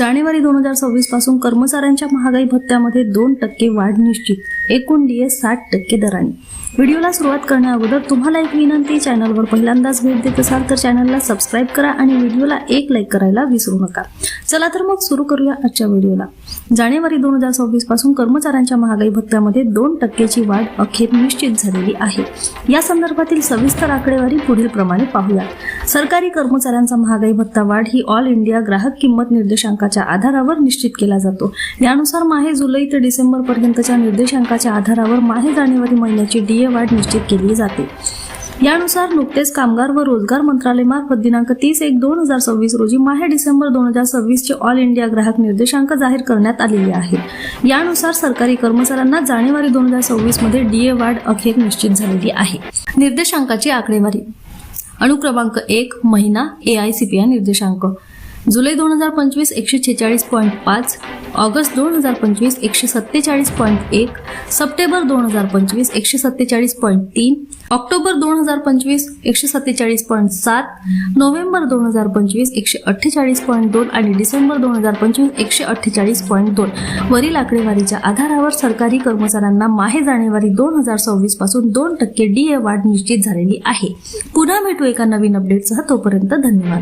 जानेवारी दोन हजार सव्वीसपासून कर्मचाऱ्यांच्या महागाई भत्त्यामध्ये दोन टक्के वाढ निश्चित. एकूण डीए साठ टक्के दराने. व्हिडिओला सुरुवात करण्या अगोदर तुम्हाला एक विनंती चॅनलवर पहिल्यांदाच भेट देत असाल तर चॅनलला सबस्क्राईब करा आणि व्हिडिओला एक लाईक करायला विसरू नका. चला तर मग सुरू करूया आजच्या व्हिडिओला. जानेवारी दोन हजार सव्वीसपासून कर्मचाऱ्यांच्या महागाई भत्त्यामध्ये दोन टक्क्याची वाढ अखेर निश्चित झालेली आहे. या संदर्भातील सविस्तर आकडेवारी पुढील प्रमाणे पाहूया सरकारी कर्मचाऱ्यांचा महागाई भत्ता वाढ ही ऑल इंडिया ग्राहक किंमत निर्देशांकाच्या आधारावर निश्चित केला जातो. यानुसार माहे जुलै ते डिसेंबर पर्यंतच्या निर्देशांकाच्या आधारावर माहे जानेवारी महिन्याची डीए वाढ निश्चित केली जाते. यानुसार नुकतेच कामगार व रोजगार मंत्रालयामार्फत दिनांक तीस एक दोन हजार सव्वीस रोजी माहे डिसेंबर दोन हजार सव्वीसचे ऑल इंडिया ग्राहक निर्देशांक जाहीर करण्यात आलेले आहेत. यानुसार सरकारी कर्मचाऱ्यांना जानेवारी दोन हजार सव्वीसमध्ये डीए वाढ अखेर निश्चित झालेली आहे. निर्देशांकाची आकडेवारी. अनुक्रमांक एक महिना A I C P I निर्देशांक. जुलै दोन हजार पंचवीस एकशे छेचाळीस पॉईंट पाच ऑगस्ट दोन हजार पंचवीस एकशे सत्तेचाळीस पॉईंट एक सप्टेंबर दोन हजार पंचवीस एकशे सत्तेचाळीस पॉईंट तीन ऑक्टोबर दोन हजार पंचवीस एकशे सत्तेचाळीस पॉईंट सात नोव्हेंबर दोन हजार पंचवीस एकशे अठ्ठेचाळीस पॉईंट दोन आणि डिसेंबर दोन हजार पंचवीस एकशे अठ्ठेचाळीस पॉईंट दोन. वरील आकडेवारीच्या आधारावर सरकारी कर्मचाऱ्यांना माहे जानेवारी दोन हजार सव्वीसपासून दोन टक्के डी ए वाढ निश्चित झालेली आहे. पुन्हा भेटू एका नवीन अपडेटसह तोपर्यंत धन्यवाद.